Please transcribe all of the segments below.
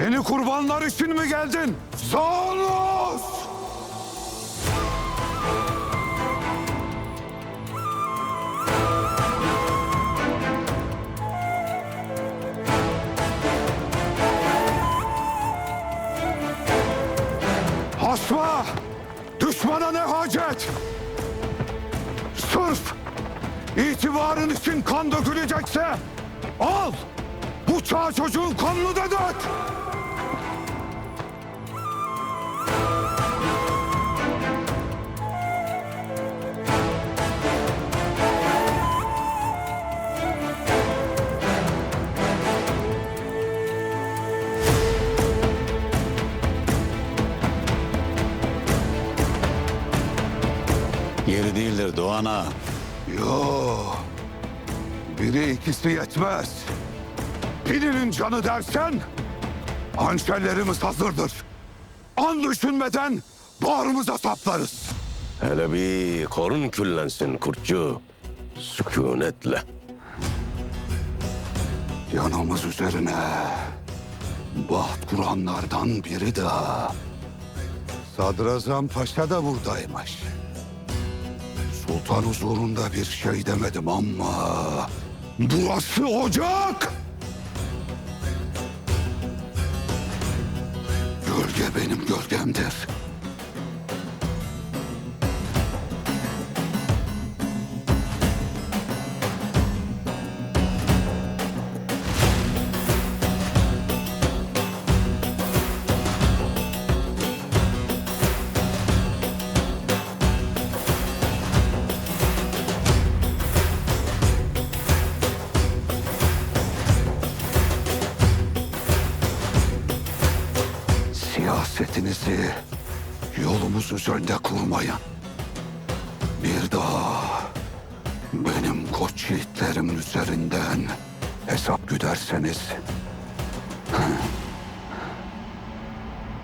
Yeni kurbanlar için mi geldin? Sağoluz! Hasma! Düşmana ne hacet? Sırf itibarın için kan dökülecekse al! Çağ çocuğun kanını da dök! Yeri değildir Doğan'a. Yo. Biri ikisi yetmez. Birinin canı dersen hançerlerimiz hazırdır. An düşünmeden bağrımıza saplarız. Hele bir korun küllensin kurtçu. Sükunetle. Yanımız üzerine baht kuranlardan biri de Sadrazam Paşa da buradaymış. Sultan huzurunda bir şey demedim ama burası ocak. Siyasetinizi yolumuz üzerinde kurmayın. Bir daha benim koç yiğitlerimin üzerinden hesap güderseniz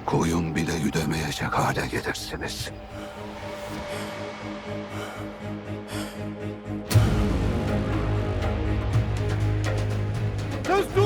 koyun bile yüdemeyecek hale gelirsiniz. Destur! Sultan